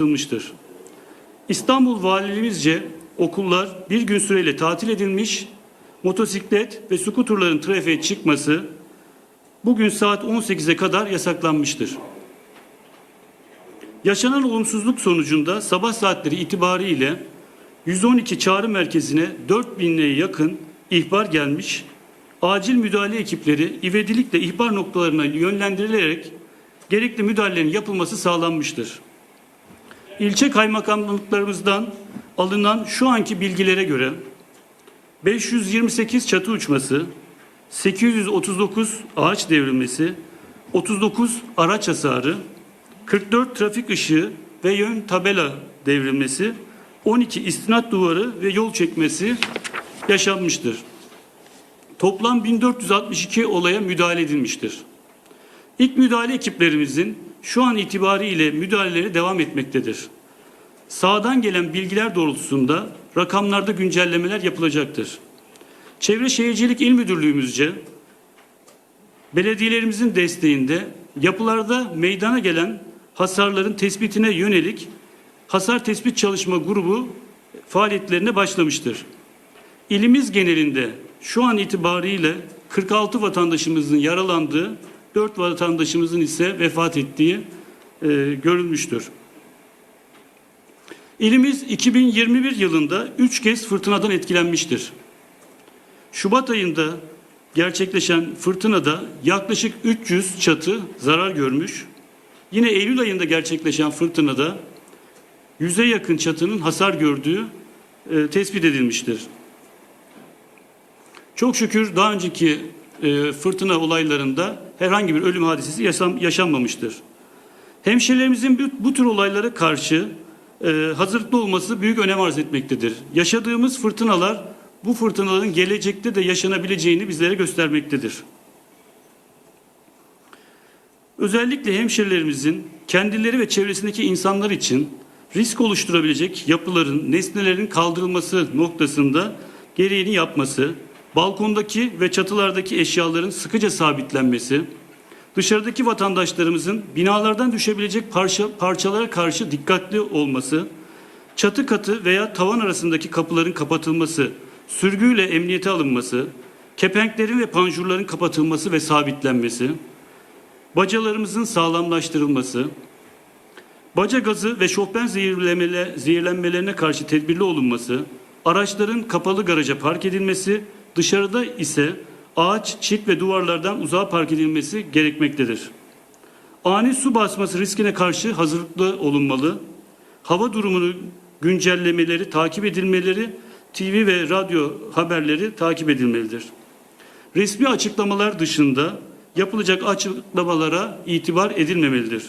yapılmıştır. İstanbul Valiliğimizce okullar bir gün süreyle tatil edilmiş, motosiklet ve skuturların trafiğe çıkması bugün saat 18'e kadar yasaklanmıştır. Yaşanan olumsuzluk sonucunda sabah saatleri itibariyle 112 çağrı merkezine 4000'e yakın ihbar gelmiş, acil müdahale ekipleri ivedilikle ihbar noktalarına yönlendirilerek gerekli müdahalelerin yapılması sağlanmıştır. İlçe kaymakamlıklarımızdan alınan şu anki bilgilere göre 528 çatı uçması, 839 ağaç devrilmesi, 39 araç hasarı, 44 trafik ışığı ve yön tabela devrilmesi, 12 istinat duvarı ve yol çekmesi yaşanmıştır. Toplam 1462 olaya müdahale edilmiştir. İlk müdahale ekiplerimizin şu an itibariyle müdahaleleri devam etmektedir. Sağdan gelen bilgiler doğrultusunda rakamlarda güncellemeler yapılacaktır. Çevre Şehircilik İl Müdürlüğümüzce belediyelerimizin desteğinde yapılarda meydana gelen hasarların tespitine yönelik hasar tespit çalışma grubu faaliyetlerine başlamıştır. İlimiz genelinde şu an itibariyle 46 vatandaşımızın yaralandığı, 4 vatandaşımızın ise vefat ettiği e, görülmüştür. İlimiz 2021 yılında 3 kez fırtınadan etkilenmiştir. Şubat ayında gerçekleşen fırtınada yaklaşık 300 çatı zarar görmüş. Yine Eylül ayında gerçekleşen fırtınada yüze yakın çatının hasar gördüğü e, tespit edilmiştir. Çok şükür daha önceki e, fırtına olaylarında herhangi bir ölüm hadisesi yaşam, yaşanmamıştır. Hemşehrilerimizin bu, bu tür olaylara karşı e, hazırlıklı olması büyük önem arz etmektedir. Yaşadığımız fırtınalar bu fırtınaların gelecekte de yaşanabileceğini bizlere göstermektedir. Özellikle hemşerilerimizin kendileri ve çevresindeki insanlar için risk oluşturabilecek yapıların, nesnelerin kaldırılması noktasında gereğini yapması, balkondaki ve çatılardaki eşyaların sıkıca sabitlenmesi, dışarıdaki vatandaşlarımızın binalardan düşebilecek parça, parçalara karşı dikkatli olması, çatı katı veya tavan arasındaki kapıların kapatılması, sürgüyle emniyete alınması, kepenklerin ve panjurların kapatılması ve sabitlenmesi, bacalarımızın sağlamlaştırılması, baca gazı ve şofben zehirlenmelerine karşı tedbirli olunması, araçların kapalı garaja park edilmesi, dışarıda ise ağaç, çit ve duvarlardan uzağa park edilmesi gerekmektedir. Ani su basması riskine karşı hazırlıklı olunmalı, hava durumunu güncellemeleri, takip edilmeleri, TV ve radyo haberleri takip edilmelidir. Resmi açıklamalar dışında yapılacak açıklamalara itibar edilmemelidir.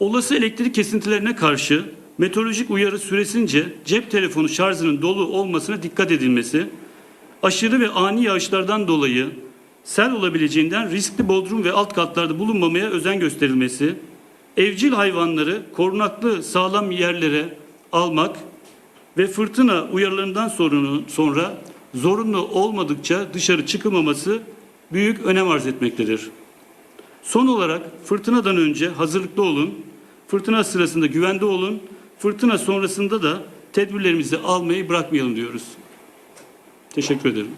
Olası elektrik kesintilerine karşı meteorolojik uyarı süresince cep telefonu şarjının dolu olmasına dikkat edilmesi, aşırı ve ani yağışlardan dolayı sel olabileceğinden riskli bodrum ve alt katlarda bulunmamaya özen gösterilmesi, evcil hayvanları korunaklı sağlam yerlere almak ve fırtına uyarılarından sonra zorunlu olmadıkça dışarı çıkılmaması büyük önem arz etmektedir. Son olarak fırtınadan önce hazırlıklı olun, fırtına sırasında güvende olun, fırtına sonrasında da tedbirlerimizi almayı bırakmayalım diyoruz. Teşekkür ederim.